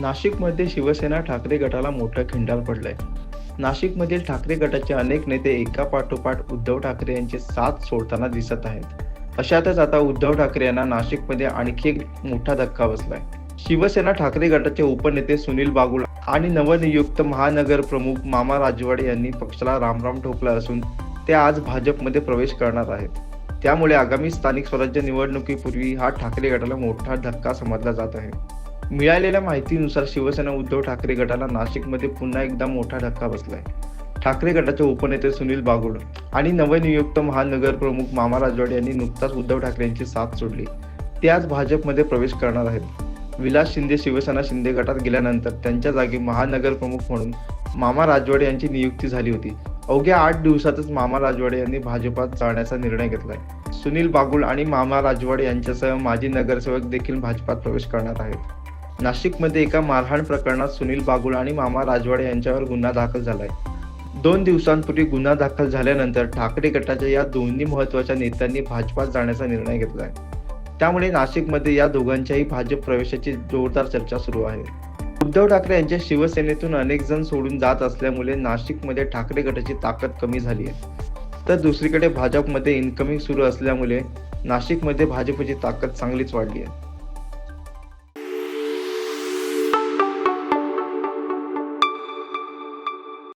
नाशिकमध्ये शिवसेना ठाकरे गटाला मोठं खिंडार पडलंय. नाशिकमधील ठाकरे गटाचे अनेक नेते एका पाठोपाठ उद्धव ठाकरे यांचे साथ सोडताना दिसत आहेत. अशातच आता उद्धव ठाकरे यांना नाशिकमध्ये आणखी एक मोठा धक्का बसलाय. शिवसेना ठाकरे गटाचे उपनेते सुनील बागुल आणि नवनियुक्त महानगर प्रमुख मामा राजवाडे यांनी पक्षाला रामराम ठोकला असून ते आज भाजपमध्ये प्रवेश करणार आहेत. त्यामुळे आगामी स्थानिक स्वराज्य निवडणुकीपूर्वी हा ठाकरे गटाला मोठा धक्का समजला जात आहे. मिळालेल्या माहितीनुसार शिवसेना उद्धव ठाकरे गटाला नाशिकमध्ये पुन्हा एकदा मोठा धक्का बसलाय. ठाकरे गटाचे उपनेते सुनील बागुल आणि नवनियुक्त महानगर प्रमुख मामा राजवाडे यांनी नुकताच उद्धव ठाकरे यांची साथ सोडली. ते आज भाजपमध्ये प्रवेश करणार आहेत. विलास शिंदे शिवसेना शिंदे गटात गेल्यानंतर त्यांच्या जागी महानगर प्रमुख म्हणून मामा राजवाडे यांची नियुक्ती झाली होती. अवघ्या आठ दिवसातच मामा राजवाडे यांनी भाजपात जाण्याचा निर्णय घेतलाय सुनील बागुल आणि मामा राजवाडे यांच्यासह माजी नगरसेवक देखील भाजपात प्रवेश करणार आहेत. नाशिकमध्ये एका मारहाण प्रकरणात सुनील बागुल आणि मामा राजवाडे यांच्यावर गुन्हा दाखल झालाय. दोन दिवसांपूर्वी गुन्हा दाखल झाल्यानंतर ठाकरे गटाच्या या दोन्ही महत्त्वाच्या नेत्यांनी भाजपात जाण्याचा निर्णय घेतलाय. त्यामुळे नाशिकमध्ये या दोघांच्याही भाजप प्रवेशाची जोरदार चर्चा सुरू आहे. उद्धव ठाकरे यांच्या शिवसेनेतून अनेक जण सोडून जात असल्यामुळे नाशिकमध्ये ठाकरे गटाची ताकद कमी झाली आहे. तर दुसरीकडे भाजपमध्ये इन्कमिंग सुरू असल्यामुळे नाशिकमध्ये भाजपची ताकद चांगलीच वाढली आहे.